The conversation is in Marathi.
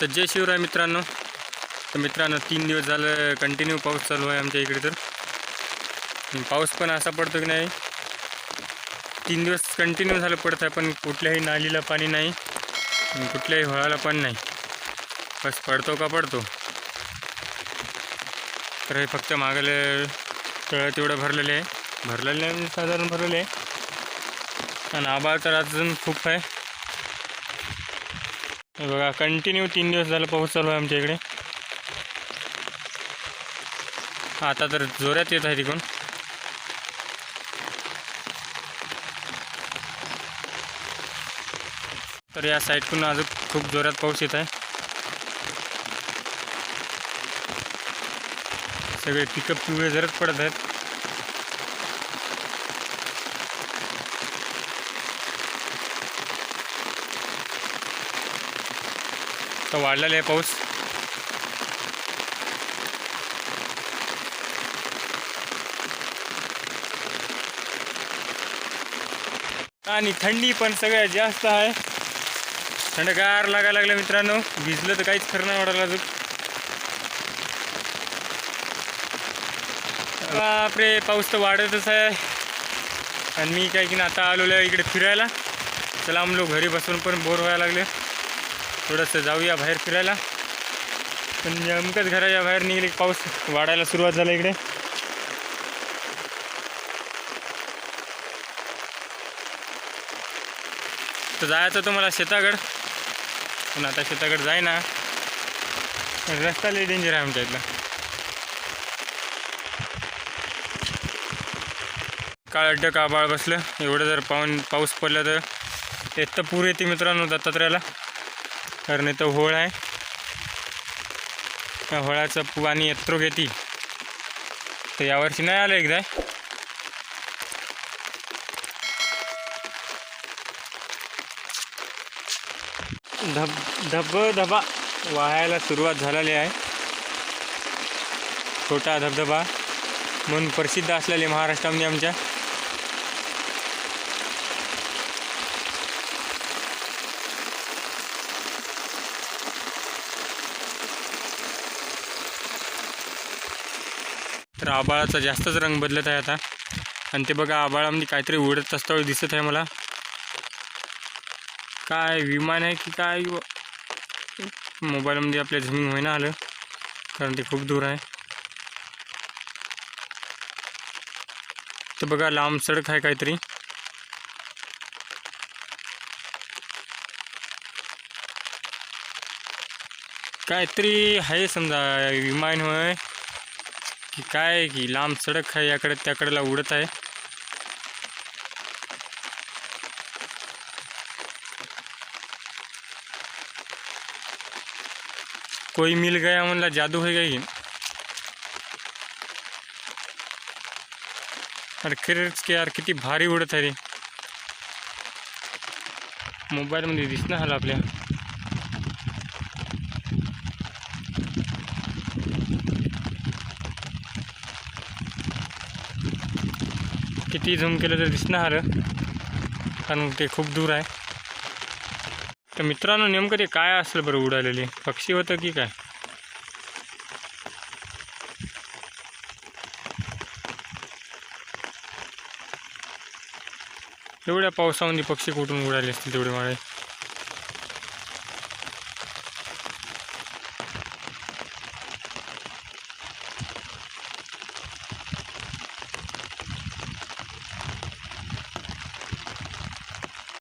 तर जय शिवराय मित्रांनो. तर मित्रांनो तीन दिवस झालं कंटिन्यू पाऊस चालू आहे आमच्या इकडे तर. पाऊस पण असा पडतो की नाही तीन दिवस कंटिन्यू झालं पडत आहे पण कुठल्याही नालीला पाणी नाही आणि कुठल्याही होळाला पण नाही. बस पडतो का पडतो. तर हे फक्त मागले तळं तेवढं भरलेलं आहे. भरलेलं नाही साधारण भरलेलं आहे. आणि आबाळ तर अजून खूप आहे. हे बघा कंटिन्यू तीन दिवस झालं पाऊस चालू आहे आमच्या इकडे. आता तर जोरात येत आहे तिकडून. तर या साईडकडून अजून खूप जोरात पाऊस येत आहे. सगळे पिकअप पिवळे जरच पडत आहेत. तर वाढलेला आहे पाऊस. आणि थंडी पण सगळ्यात जास्त आहे. थंडगार लागायला लागलं मित्रांनो. भिजलं तर काहीच खरं नाही वाटायला अजून. बापरे पाऊस तर वाढतच आहे. आणि मी काय की ना आता आलेलो आहे इकडे फिरायला. चला आम लोक घरी बसून पण बोर व्हायला लागले. थोडंसं जाऊया बाहेर फिरायला. पण नेमकंच घराच्या बाहेर निघाली पाऊस वाढायला सुरुवात झाला इकडे. तर जायचं तुम्हाला शेतागड पण आता शेतागड जाय ना रस्ता लई डेंजर आहे आमच्या इथला. काळ अड्डक आबाळ बसलं. एवढं जर पाऊन पाऊस पडला तर. येत तर पूर येते मित्रांनो दत्तात्रयाला. कारण इथं होळ आहे. त्या होळाचं पाणी येत्रो घेते. तर यावर्षी नाही आलं एकदा. धब धब धबा. वाहायला सुरुवात झालेली आहे. छोटा धबधबा. म्हणून प्रसिद्ध असलेले महाराष्ट्रामध्ये आमच्या. तर आबाळाचा जास्तच रंग बदलत आहे आता. आणि ते बघा आबाळामध्ये काहीतरी उडत असताना दिसत आहे मला. काय विमान आहे की काय? मोबाईलमध्ये आपल्या झुमिंग होईना आलं कारण ते खूप दूर आहे. तर बघा लांब सडक आहे काहीतरी. काहीतरी आहे समजा विमान होय. की काय की लांब सडक आहे, याकडे त्याकडेला उडत आहे. कोई मिल गया म्हणला, जादू काय की अरे खरंच की यार किती भारी उडत आहे रे. मोबाईलमध्ये दिसणं आलं आपल्या. किती झूम केलं तर दिसणार कारण ते खूप दूर आहे. तर मित्रांनो नेमकं ते काय असलं बरं उडालेले? पक्षी होतं की काय? एवढ्या पावसामध्ये पक्षी कुठून उडाले असतील तेवढे माळे